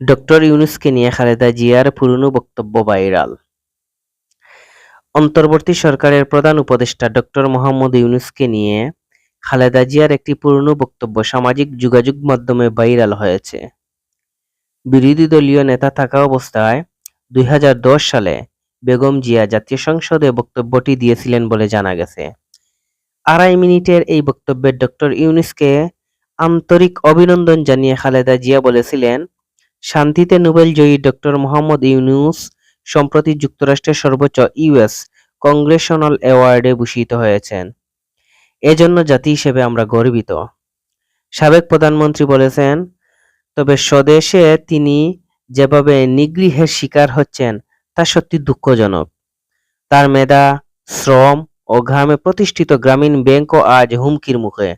Doctor ইউনুসকে নিয়ে খালেদা জিয়ার পুরনো বক্তব্য ভাইরাল অন্তর্বর্তী সরকারের প্রধান উপদেষ্টা ডক্টর মোহাম্মদ ইউনুসকে নিয়ে খালেদা জিয়ার একটি পুরনো বক্তব্য সামাজিক যোগাযোগ মাধ্যমে ভাইরাল হয়েছে। বিরোধী দলীয় নেতা থাকা অবস্থায় দুই হাজার দশ সালে বেগম জিয়া জাতীয় সংসদে বক্তব্যটি দিয়েছিলেন বলে জানা গেছে। আড়াই মিনিটের এই বক্তব্যে ডক্টর ইউনূসকে আন্তরিক অভিনন্দন জানিয়ে খালেদা জিয়া বলেছিলেন শান্তিতে নোবেলজয়ী ডক্টর মোহাম্মদ ইউনুস সম্প্রতি যুক্তরাষ্ট্রের সর্বোচ্চ ইউএস কংগ্রেশনাল অ্যাওয়ার্ডে ভূষিত হয়েছেন। এজন্য জাতি হিসেবে আমরা গর্বিত। সাবেক প্রধানমন্ত্রী বলেছেন, তবে স্বদেশে তিনি যেভাবে নিগৃহের শিকার হচ্ছেন, তা সত্যি দুঃখজনক। তার মেধা, শ্রম ও ঘামে প্রতিষ্ঠিত গ্রামীণ ব্যাংকও আজ হুমকির মুখে।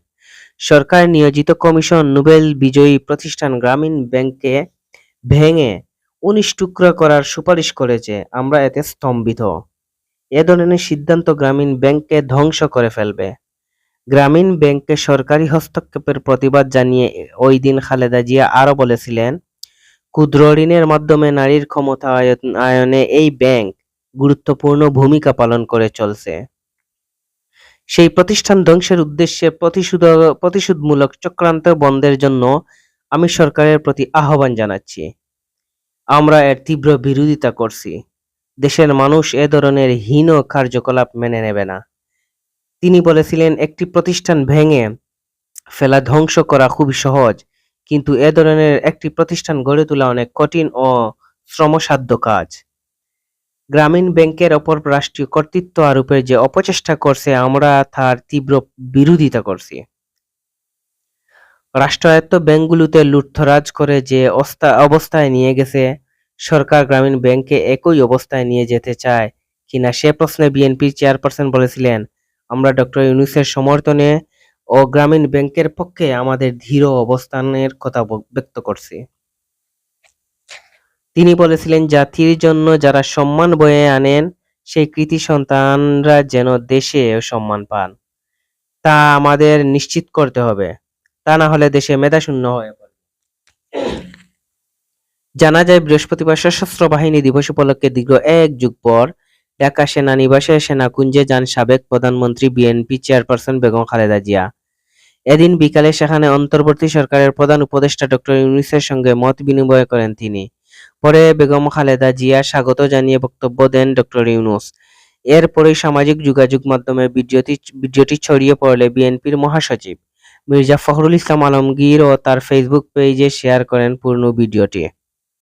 সরকার নিয়োজিত কমিশন নোবেল বিজয়ী প্রতিষ্ঠান গ্রামীণ ব্যাংককে ভেঙে উনিশ টুকরা করার সুপারিশ করেছে, আমরা এতে স্তম্ভিত। এ ধরনের সিদ্ধান্ত গ্রামীণ ব্যাংককে ধ্বংস করে ফেলবে। গ্রামীণ ব্যাংকে সরকারি হস্তক্ষেপের প্রতিবাদ জানিয়ে ওই দিন খালেদা জিয়া আরও বলেছিলেন, ক্ষুদ্র ঋণের মাধ্যমে নারীর ক্ষমতায়নে এই ব্যাংক গুরুত্বপূর্ণ ভূমিকা পালন করে চলছে। সেই প্রতিষ্ঠান ধ্বংসের উদ্দেশ্যে প্রতিশোধ, প্রতিশোধমূলক চক্রান্ত বন্ধের জন্য আমি সরকারের প্রতি আহ্বান জানাচ্ছি। আমরা এর তীব্র বিরোধিতা করছি। দেশের মানুষ এ ধরনের হীন কার্যকলাপ মেনে নেবে না। তিনি বলেছিলেন, একটি প্রতিষ্ঠান ভেঙে ফেলা ধ্বংস করা খুবই সহজ, কিন্তু এ ধরনের একটি প্রতিষ্ঠান গড়ে তোলা অনেক কঠিন ও শ্রমসাধ্য কাজ। গ্রামীণ ব্যাংকের ওপর রাষ্ট্রীয় কর্তৃত্ব আরোপের যে অপচেষ্টা করছে, আমরা তার তীব্র বিরোধিতা করছি। রাষ্ট্রায়ত্ত ব্যাংকগুলোতে লুটতরাজ করে যে অবস্থায় নিয়ে গেছে, সরকার গ্রামীণ ব্যাংকে একই অবস্থায় নিয়ে যেতে চায়। কিনা সে প্রশ্নে বিএনপির চেয়ারপারসন বলেছিলেন, আমরা ডক্টর ইউনুসের সমর্থনে ও গ্রামীণ ব্যাংকের পক্ষে আমাদের দৃঢ় অবস্থানের কথা ব্যক্ত করছি। তিনি বলেছিলেন, জাতির জন্য যারা সম্মান বয়ে আনেন, সেই কৃতি সন্তানরা যেন দেশে সম্মান পান। তা আমাদের নিশ্চিত করতে হবে। তা না হলে দেশে মেধাশূন্য হয়ে পড়বে। জানা যায়, বৃহস্পতিবার সশস্ত্র বাহিনী দিবস উপলক্ষে দীর্ঘ এক যুগ পর ঢাকা সেনানিবাসে সেনাকুঞ্জে যান সাবেক প্রধানমন্ত্রী, বিএনপি চেয়ারপারসন বেগম খালেদা জিয়া। এদিন বিকালে সেখানে অন্তর্বর্তী সরকারের প্রধান উপদেষ্টা ডক্টর ইউনূসের সঙ্গে মত বিনিময় করেন তিনি। পরে বেগম খালেদা জিয়া স্বাগত জানিয়ে বক্তব্য দেন ডক্টর ইউনুস। এরপরে সামাজিক যোগাযোগ মাধ্যমে ভিডিওটি ভিডিওটি ছড়িয়ে পড়লে বিএনপির মহাসচিব মির্জা ফখরুল ইসলাম আলমগীর ও তার ফেসবুক পেজে শেয়ার করেন পূর্ণ ভিডিওটি।